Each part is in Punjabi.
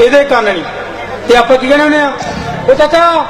ਇਹਦੇ ਕੰਨ ਨਹੀਂ। ਤੇ ਆਪਾਂ ਕੀ ਕਹਿੰਦੇ ਹੁੰਦੇ ਆ? ਉਹ ਚਾਚਾ।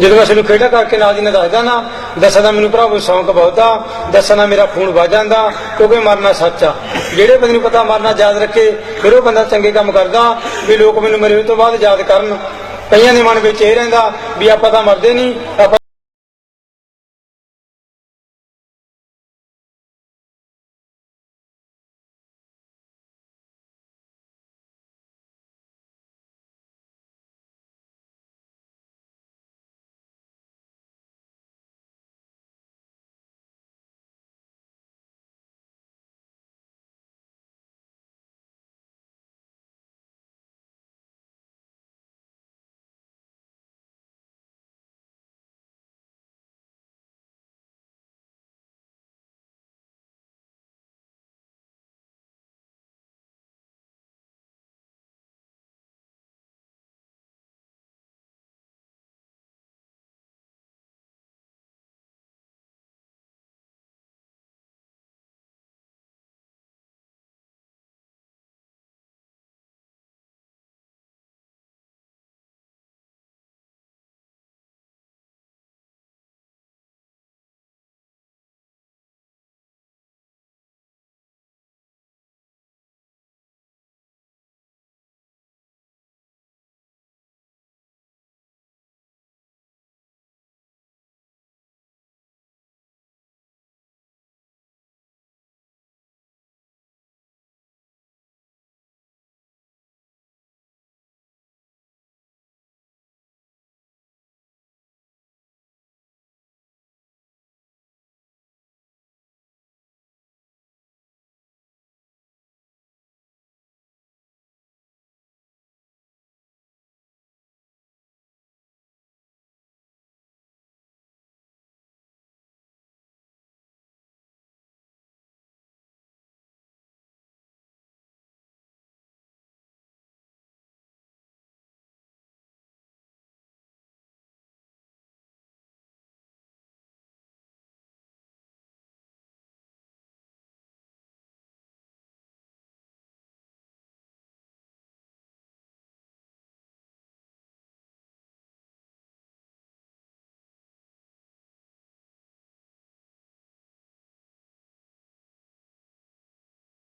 ਜਦੋਂ ਮੈਂ ਤੁਹਾਨੂੰ ਖੇਡਾ ਕਰਕੇ ਨਾਲ ਦੀ ਨੇ ਦੱਸਦਾ ਨਾ, ਦੱਸਣ ਦਾ ਮੈਨੂੰ ਭਰਾਵੋ ਸ਼ੌਂਕ ਬਹੁਤ ਆ, ਦੱਸਣ ਦਾ ਮੇਰਾ ਖੂਨ ਵੱਜ ਜਾਂਦਾ, ਕਿਉਂਕਿ ਮਰਨਾ ਸੱਚ ਆ। ਜਿਹੜੇ ਬੰਦੇ ਨੂੰ ਪਤਾ ਮਰਨਾ ਯਾਦ ਰੱਖੇ, ਫਿਰ ਉਹ ਬੰਦਾ ਚੰਗੇ ਕੰਮ ਕਰਦਾ, ਵੀ ਲੋਕ ਮੈਨੂੰ ਮਰੇ ਤੋਂ ਬਾਅਦ ਯਾਦ ਕਰਨ। ਕਈਆਂ ਦੇ ਮਨ ਵਿੱਚ ਇਹ ਰਹਿੰਦਾ ਵੀ ਆਪਾਂ ਤਾਂ ਮਰਦੇ ਨਹੀਂ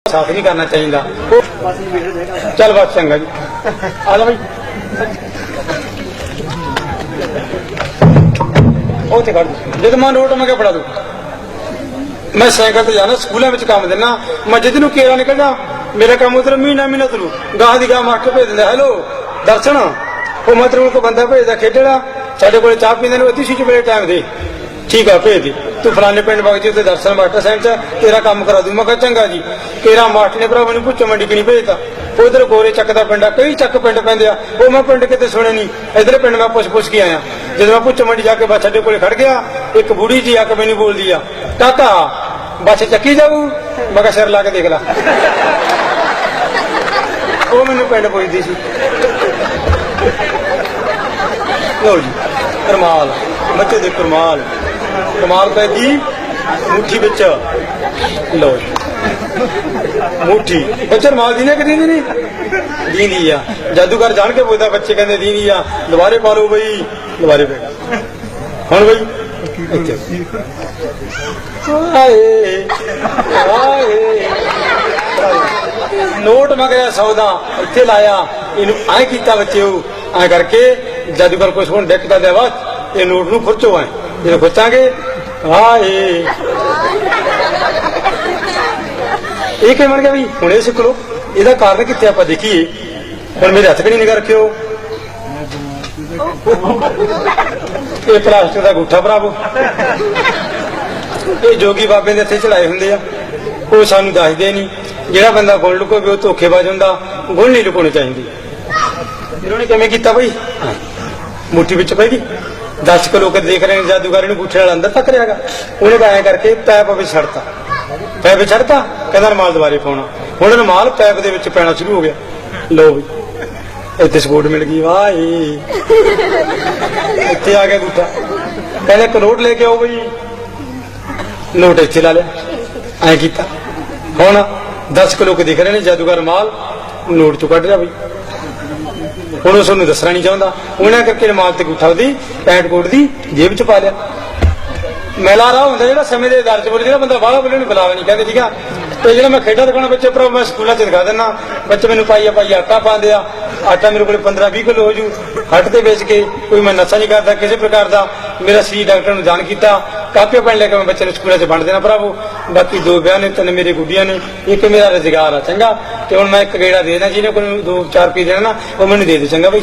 ਸਾਥ ਨਹੀਂ ਕਰਨਾ ਚਾਹੀਦਾ। ਚੱਲ ਬਸ, ਚੰਗਾ ਜੀ। ਆ ਲੈ ਬਈ। ਉਹ ਤੇ ਕੱਢ ਦੇ। ਮੈਂ ਨੋਟ ਮੈਂ ਕਿਹਾ ਫੜਾ ਦੂ। ਮੈਂ ਸਾਈਕਲ ਤੇ ਜਾਣਾ, ਸਕੂਲਾਂ ਵਿੱਚ ਕੰਮ ਦਿੰਨਾ ਮੈਂ ਜਿੱਦ ਨੂੰ ਕੇਰਾ ਨਿਕਲਦਾ, ਮੇਰਾ ਕੰਮ ਉਧਰ ਮਹੀਨਾ ਮਹੀਨਾ ਤਰੂ। ਗਾਹ ਦੀ ਗਾਹ ਮਾਸਟਰ ਭੇਜ ਦਿੰਦਾ, ਹੈਲੋ, ਦਰਸ਼ਨ, ਉਹ ਮਤਲਬ ਕੋ ਬੰਦਾ ਭੇਜਦਾ ਖੇਡਣਾ ਸਾਡੇ ਕੋਲੇ ਚਾਹ ਪੀਂਦੇ ਨੇ ਅੱਧੀ ਸੀ ਵੇਲੇ ਟਾਈਮ ਦੇ। ਠੀਕ ਆ, ਭੇਜ ਦੇ। ਤੂੰ ਫਲਾਣੇ ਪਿੰਡ ਵਗ ਜੀ ਤੇ ਦਰਸ਼ਨ ਮਾਸਟਰ ਸਾਹਿਬ ਚ ਤੇਰਾ ਕੰਮ ਕਰਾ ਦੂੰ। ਮੈਂ ਕਿਹਾ ਚੰਗਾ ਜੀ। ਕੇਰਾ ਮਾਸਟਰ ਨੇ ਭਰਾ ਮੈਨੂੰ ਪੁੱਛ ਮੰਡੀ ਕਿ ਨਹੀਂ ਉਧਰ ਗੋਰੇ ਚੱਕ ਦਾ ਪਿੰਡ ਆ, ਕਈ ਚੱਕ ਪਿੰਡ ਪੈਂਦੇ ਆ। ਉਹ ਮੈਂ ਪਿੰਡ ਕਿਤੇ ਸੁਣੇ ਨਹੀਂ। ਇਧਰ ਪਿੰਡ ਮੈਂ ਪੁੱਛ ਪੁੱਛ ਕੇ ਆਇਆ। ਜਦੋਂ ਮੈਂ ਪੁੱਛ ਮੰਡੀ ਜਾ ਕੇ ਬਸ ਸਾਡੇ ਕੋਲੇ ਖੜ ਗਿਆ, ਇੱਕ ਬੁੜੀ ਜੀ ਆ ਕੇ ਮੈਨੂੰ ਬੋਲਦੀ ਆ, ਕਾਕਾ, ਬੱਸ ਚੱਕੀ ਜਾਊ? ਮੈਂ ਕਿਹਾ, ਸਿਰ ਲਾ ਕੇ ਦੇਖ ਲੈ। ਉਹ ਮੈਨੂੰ ਪਿੰਡ ਪੁੱਛਦੀ ਸੀ। ਲਓ ਜੀ, ਕਰਮਾਲ। ਬੱਚੇ ਦੇ ਕਰਮਾਲ। ਕਮਾਲ ਪੈ ਗਈ ਮੁੱਠੀ ਵਿੱਚ। ਲਓ ਮੁੱਠੀ। ਬੱਚੇ ਰਮਾਲ ਦੀ ਨੇ ਕਿ ਨਹੀਂ? ਨਹੀਂ ਆ। ਜਾਦੂਗਰ ਜਾਣ ਕੇ ਪੁੱਛਦਾ, ਬੱਚੇ ਕਹਿੰਦੇ ਦੀਦੀ ਆ। ਦੁਬਾਰੇ ਪਾ ਲਓ ਬਈ। ਦੁਬਾਰੇ ਪੈ ਗਿਆ। ਹੁਣ ਬਈ। ਹਾਏ ਹਾਏ ਨੋਟ ਮੰਗਿਆ ਸੌਦਾ ਇੱਥੇ ਲਾਇਆ। ਇਹਨੂੰ ਐ ਕੀਤਾ ਬੱਚੇ ਉਹ। ਐ ਕਰਕੇ ਜਾਦੂਗਰ ਕੁਛ ਹੁਣ ਡੈਕ ਡਿੱਕਦਾ ਦੇਵਾ ਇਹ ਨੋਟ ਨੂੰ ਖੁਰਚੋ ਐ। ਜਦੋਂ ਖੁਰਚਾਂਗੇ ਹਾਏ। ਇਹ ਕਿਵੇਂ ਬਣ ਗਿਆ ਵੀ? ਹੁਣ ਸਿੱਖ ਲਓ। ਇਹਦਾ ਕਾਰਨ ਕਿੱਥੇ ਆਪਾਂ ਦੇਖੀਏ। ਹੁਣ ਮੇਰੇ ਹੱਥ ਕਣੀ ਨਿਗਾਹ ਰੱਖਿਓ। ਇਹ ਪਲਾਸਟਿਕ ਦਾ ਗੁੱਠਾ ਭਰਾਵੋ। ਇਹ ਜੋਗੀ ਬਾਬੇ ਦੇ ਇੱਥੇ ਚੜਾਏ ਹੁੰਦੇ ਆ। ਉਹ ਸਾਨੂੰ ਦੱਸਦੇ ਨਹੀਂ। ਜਿਹੜਾ ਬੰਦਾ ਗੁਣ ਲੁਕੋਵੇ ਉਹ ਧੋਖੇਬਾਜ਼ ਹੁੰਦਾ। ਗੁਣ ਨਹੀਂ ਲੁਕਾਉਣੀ ਚਾਹੀਦੀ। ਇਹਨਾਂ ਨੇ ਕਿਵੇਂ ਕੀਤਾ ਬਈ? ਮੁੱਠੀ ਵਿੱਚ ਪੈ ਗਈ। 10 ਕਿਲੋ ਦੇਖ ਰਹੇ ਨੇ, ਜਾਦੂਗਰ ਨੂੰ ਗੁੱਠੇ ਨਾਲ ਅੰਦਰ ਤੱਕ ਰਿਆਗਾ ਉਹਨੇ ਤਾਂ ਐਂ ਕਰਕੇ ਪੈਪ ਵਿੱਚ ਛੱਡਤਾ। ਪੈਪ ਵਿੱਚ ਛੱਡਤਾ, ਕਹਿੰਦਾ ਰਮਾਲ ਦੁਬਾਰੇ ਪਾਉਣਾ। ਹੁਣ ਰਮਾਲ ਪੈਪ ਦੇ ਵਿੱਚ ਪੈਣਾ ਸ਼ੁਰੂ ਹੋ ਗਿਆ। ਲੋ ਵੀ ਇੱਥੇ ਸਪੋਰਟ ਮਿਲ ਗਈ ਵਾਏ ਇੱਥੇ ਆ ਗਿਆ ਗੁੱਠਾ ਕਹਿੰਦਾ ਇੱਕ ਨੋਟ ਲੈ ਕੇ ਆਓ ਬਈ। ਨੋਟ ਇੱਥੇ ਲਾ ਲਿਆ। ਐ ਕੀਤਾ। ਹੁਣ 10 ਕਿਲੋ ਕੇ ਦਿਖ ਰਹੇ ਨੇ, ਜਾਦੂਗਰ ਮਾਲ ਨੋਟ ਚੋਂ ਕੱਢ ਰਿਹਾ ਬਈ। ਹੁਣ ਉਸ ਨੂੰ ਦੱਸਣਾ ਨਹੀਂ ਚਾਹੁੰਦਾ। ਉਹਨਾਂ ਕਰਕੇ ਮਾਲ ਤੇ ਗੁੱਠਾ ਉਹਦੀ, ਪੈਂਟ ਕੋਟ ਦੀ ਜੇਬ ਚ ਪਾ ਲਿਆ। ਮੈਲਾ ਰਾਹ ਹੁੰਦਾ ਜਿਹੜਾ ਸਮੇਂ ਦੇ ਦਰ ਚ ਬੋਲੇ, ਜਿਹੜਾ ਬੰਦਾ ਬਾਹਲਾ ਬੋਲੇ ਨੂੰ ਬੁਲਾਵੇ ਨਹੀਂ ਕਹਿੰਦੇ ਠੀਕ ਆ ਤੇ ਜਿਹੜਾ ਮੈਂ ਖੇਡਾਂ ਦਿਖਾਉਣਾ ਬੱਚੇ ਪਰ ਮੈਂ ਸਕੂਲਾਂ ਚ ਦਿਖਾ ਦਿੰਦਾ ਬੱਚੇ ਮੈਨੂੰ ਪਾਈਆ ਪਾਈ ਆਟਾ ਪਾਉਂਦੇ ਆ। ਆਟਾ ਮੇਰੇ ਕੋਲ 15 20 ਕਿਲੋ ਹੋ ਜੂ। ਹੱਟ ਤੇ ਵੇਚ ਕੇ ਕੋਈ ਮੈਂ ਨਸ਼ਾ ਨਹੀਂ ਕਰਦਾ ਕਿਸੇ ਪ੍ਰਕਾਰ ਦਾ। ਮੇਰਾ ਸੀ ਡਾਕਟਰ ਨੂੰ ਜਾਣ ਕੀਤਾ। ਕਾਪੀਆਂ ਪੈਣ ਲੈ ਕੇ ਮੈਂ ਬੱਚੇ ਨੂੰ ਸਕੂਲਾਂ 'ਚ ਵੰਡ ਦੇਣਾ ਭਰਾਵੋ ਬਾਕੀ ਦੋ ਵਿਆਹ ਨੇ, ਤਿੰਨ ਮੇਰੇ ਗੁੱਡੀਆਂ ਨੇ। ਇੱਕ ਮੇਰਾ ਰੁਜ਼ਗਾਰ ਆ, ਚੰਗਾ। ਤੇ ਹੁਣ ਮੈਂ ਇੱਕ ਗੇੜਾ ਦੇ ਦੇਣਾ ਜਿਹਨੇ ਕੋਲ ਦੋ ਚਾਰ ਪੀ ਦੇਣਾ ਨਾ, ਉਹ ਮੈਨੂੰ ਦੇ ਦੇ, ਚੰਗਾ ਬਈ।